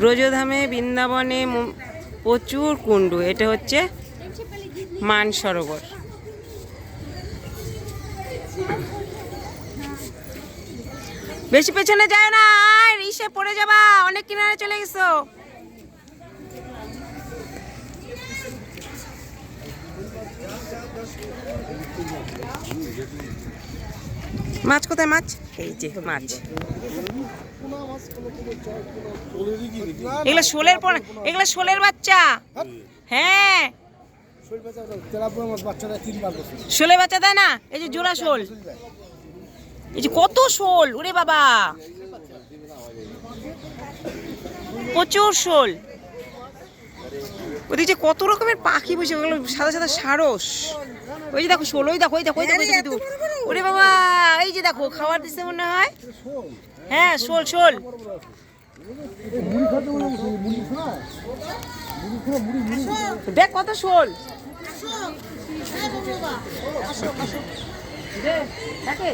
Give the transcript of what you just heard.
ব্রজধামে বৃন্দাবনে প্রচুর কুণ্ডু, এটা হচ্ছে মান সরোবর। বেশি পেছনে যায় না আর ইসে পড়ে যাবা, অনেক কিনারে চলে গেছো। মাছ কোথায় মাছ? এই যে মাছ। এগুলো শোলের পর এগুলো শোলের বাচ্চা। হ্যাঁ। তেলাপুয়া মাছ বাচ্চারা তিনবার বসে শোলে বাচ্চা দেয় না? এই যে জোড়া শোল। এই যে কত শোল, ওরে বাবা। প্রচুর শোল। ওদিকে যে কত রকমের পাখি বসে ওগুলো সাদা সাদা সারস। ওই যে দেখো ষোলোই ওই দেখো ওই দেখো ওই দেখো কিন্তু ওরে বাবা এই যে দেখো খাবার দিচ্ছে মনে হয়। হ্যাঁ শোল শোল। দেখ কত শোল। দেখে।